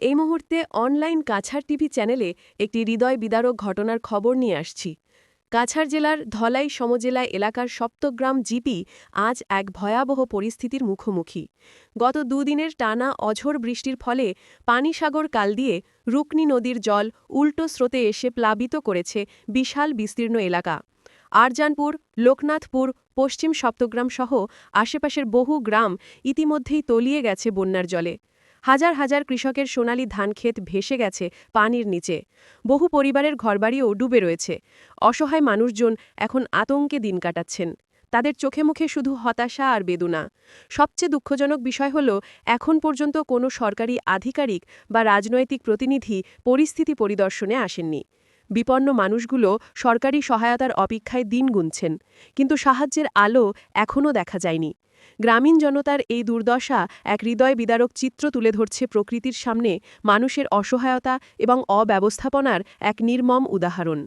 এই মুহূর্তে online Cachar TV চ্যানেলে একটি হৃদয় বিদারক ঘটনার খবর নিয়ে আসছি। কাছাড় জেলার ধলাই সমজেলা এলাকার সপ্তগ্রাম জিপি আজ এক ভয়াবহ পরিস্থিতির মুখোমুখি। গত দুদিনের টানা অঝোর বৃষ্টির ফলে পানিসাগর কাল দিয়ে রুকনি নদীর জল উল্টো স্রোতে এসে প্লাবিত করেছে বিশাল বিস্তীর্ণ এলাকা। আরজানপুর, লোকনাথপুর, পশ্চিম সপ্তগ্রাম সহ আশেপাশের বহু গ্রাম ইতিমধ্যেই তলিয়ে গেছে বন্যার জলে। হাজার হাজার কৃষকের সোনালি ধান ধানক্ষেত ভেসে গেছে পানির নিচে। বহু পরিবারের ঘরবাড়িও ডুবে রয়েছে। অসহায় মানুষজন এখন আতঙ্কে দিন কাটাচ্ছেন। তাদের চোখে মুখে শুধু হতাশা আর বেদনা। সবচেয়ে দুঃখজনক বিষয় হল, এখন পর্যন্ত কোনো সরকারি আধিকারিক বা রাজনৈতিক প্রতিনিধি পরিস্থিতি পরিদর্শনে আসেননি। বিপন্ন মানুষগুলো সরকারি সহায়তার অপেক্ষায় দিন গুনছেন, কিন্তু সাহায্যের আলো এখনও দেখা যায়নি। গ্রামীণ জনতার এই দুর্দশা এক হৃদয় বিদারক চিত্র তুলে ধরছে প্রকৃতির সামনে মানুষের অসহায়তা এবং অব্যবস্থাপনার এক নির্মম উদাহরণ।